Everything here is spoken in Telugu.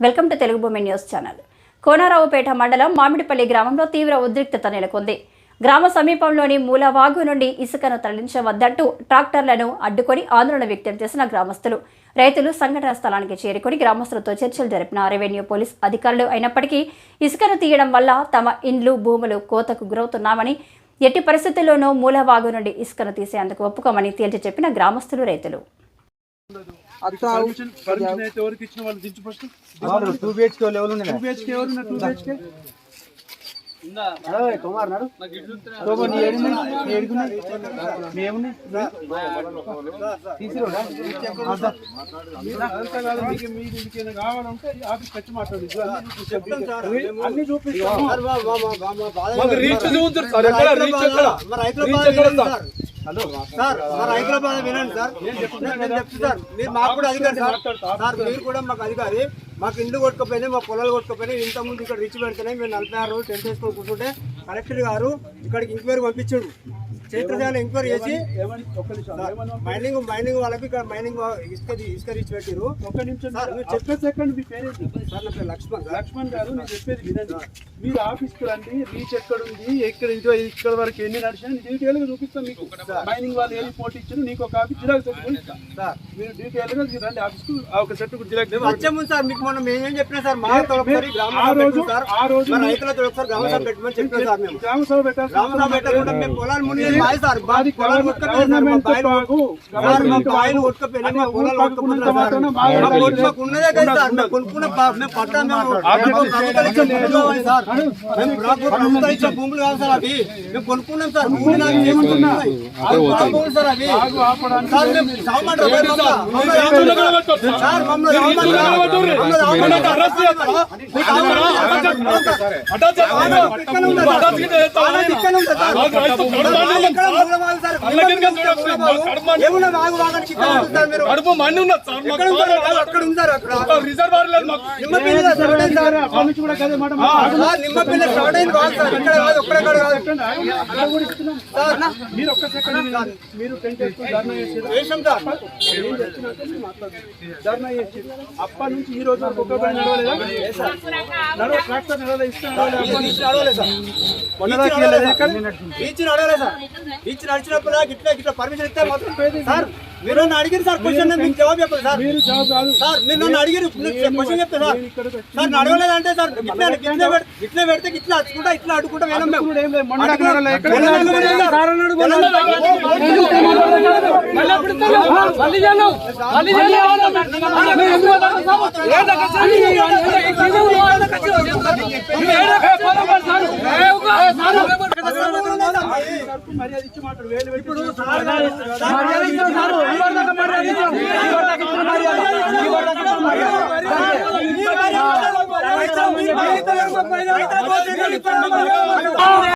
వెల్కమ్ టు తెలుగు భూమి న్యూస్ ఛానల్. కోనారావుపేట మండలం మామిడిపల్లి గ్రామంలో తీవ్ర ఉద్రిక్తత నెలకొంది. గ్రామ సమీపంలోని మూలవాగు నుండి ఇసుకను తరలించవద్దంటూ ట్రాక్టర్లను అడ్డుకొని ఆందోళన వ్యక్తం చేసిన గ్రామస్తులు. రైతులు సంఘటన స్థలానికి చేరుకొని గ్రామస్తులతో చర్చలు జరిపిన రెవెన్యూ పోలీస్ అధికారులు అయినప్పటికీ ఇసుకను తీయడం వల్ల తమ ఇండ్లు భూములు కోతకు గురవుతున్నామని ఎట్టి పరిస్థితుల్లోనూ మూలవాగు నుండి ఇసుకను తీసేందుకు ఒప్పుకోమని తేల్చి చెప్పిన గ్రామస్తులు రైతులు. టూ బిహెచ్కే ఎవరు టూ బిహెచ్కే కుమార్ నాడు. తోమో నీ ఏడుంది? నీ ఏడుకున్నాయి మీ ఏమున్నాయి తీసుకురా చూద్దరు సార్? మా రైతుల బాధ వినండి సార్. నేను చెప్తున్నాను సార్ మీరు మాకు కూడా అధికారి సార్. సార్ మీరు కూడా మాకు అధికారి. మాకు ఇండ్లు కొట్టుకుపోయినాయి మా పొలాలు కొట్టుకుపోయినాయి. ఇంత ముందు ఇక్కడ రిచ్ పెడుతున్నాయి మేము నలభై ఆరు రోజులు టెంట్ వేసుకొని కూర్చుంటే కలెక్టర్ గారు ఇక్కడికి ఇంక్వైరీ పంపించాడు. క్షేత్రశాల ఎంక్వైరీ చేసి మైనింగ్ మైనింగ్ వాళ్ళకి ఇక్కడ మైనింగ్ ఇసుక ఇసుక రిచ్ పెట్టిరు ఒక్క నిమిషం మీరు చెప్పేసి ఎక్కండి మీ పేరేంటి? సార్ నా పేరు లక్ష్మణ్ లక్ష్మణ్ గారు నేను చెప్పేది వినండి. మీరు ఆఫీస్కి రండి రీచ్ ఎక్కడ ఉంది ఎక్కడ ఇంకో ఇక్కడ వరకు ఎన్ని నడిచినా డీటెయిల్గా చూపిస్తాం మీకు. మైనింగ్ వాళ్ళు ఏ రిపోర్ట్ ఇచ్చారు నీకు ఒక ఆఫీస్ జిరాక్స్ సార్. మీరు డీటెయిల్గా మీరు రండి ఆఫీస్కు ఒక సెట్ జిరాక్స్ వచ్చే ముందు సార్ మీకు మనం మేమేం చెప్పినా సార్ మా ఆ సభ రోజు- ఆ రోజు రైతులతో ఒకసారి గ్రామ సభ పెట్టమని చెప్పినా సార్ మేము. గ్రామ సభ పెట్టాల్సిన గ్రామ సభ పెట్టకుండా మేము పొలాలు మునిగి మాది సార్ మా మాది పొలాలు కొట్టుకుపోయినాయి సార్, మా గవర్నమెంట్ బాయిలు బాగు సార్, మా బాయిలు కొట్టుకుపోయినాయి, మా పొలాలు కొట్టుకుపోయినాయి సార్. మా పొట్టు మాకు ఉన్నదే కదా సార్, మేము కొనుక్కున్న పా- మేము పట్టా మేము ప్రభుత్వం ఇచ్చే భూములు కావాలి సార్. మేము ప్రభుత్వం ప్రభుత్వం ఇచ్చే భూములు కావాలి సార్ అవి. మేము కొనుక్కున్నాం సార్, భూములు నాకు ఏమంటున్నాయి? అవి మా భూములు సార్ అవి. సార్, మేము సావమంటారా? పోయి మమ్మల్ని- మమ్మల్ని సావమంటారా? సార్, మమ్మల్ని సావమంటారా? మమ్మల్ని సావమంటారా? మీకు సావమంటారా? ఇక్కడ ఉందా కడుపు మండి ఉన్నది సార్ ఎక్కడ సార్ నిమ్మ పిల్ల సార్. నుంచి కూడా కదే మాట నిమ్మ పిల్ల కాదు సార్. ఇక్కడ కాదు, ఒక్కడే కాదు సార్, మీరు ఒక్క సెకండ్ మీరు టెంట్ వేసుకుని ధర్నా వేషం సార్. నేను మీరు ధర్నా చేసి అప్పటి నుంచి ఈ రోజు వరకు ఒక్క నడవలేదా నడవ ట్రాక్టర్ నడవలే ఇస్తాను నడవలే అప్పటి నుంచి. నడవలేదు సార్. మొన్న బీచ్ దాకా సార్. ఎక్కడ? బీచ్ నడిచినప్పుడు ఇట్లా ఇట్లా పర్మిషన్ ఇస్తే మాత్రం సార్ మీరు నన్ను అడిగిరు సార్ క్వశ్చన్ మీకు జవాబు చెప్పండి సార్. సార్ మీరు నన్ను అడిగిరు క్వశ్చన్ చెప్తే సార్. సార్ నడవలేదంటే సార్ ఇట్లా ఇట్లా పెడితే ఇట్లా పెడితే ఇట్లా అడుకుంటా ఇట్లా అడుకుంటా వేలం మేము. ఇప్పుడు ఏం లేదు మొన్న దాకా నడవలే. ఎక్కడ మర్యాద ఇచ్చి మాట్లాడు వేలు పెట్టి ఇప్పుడు మర్యాద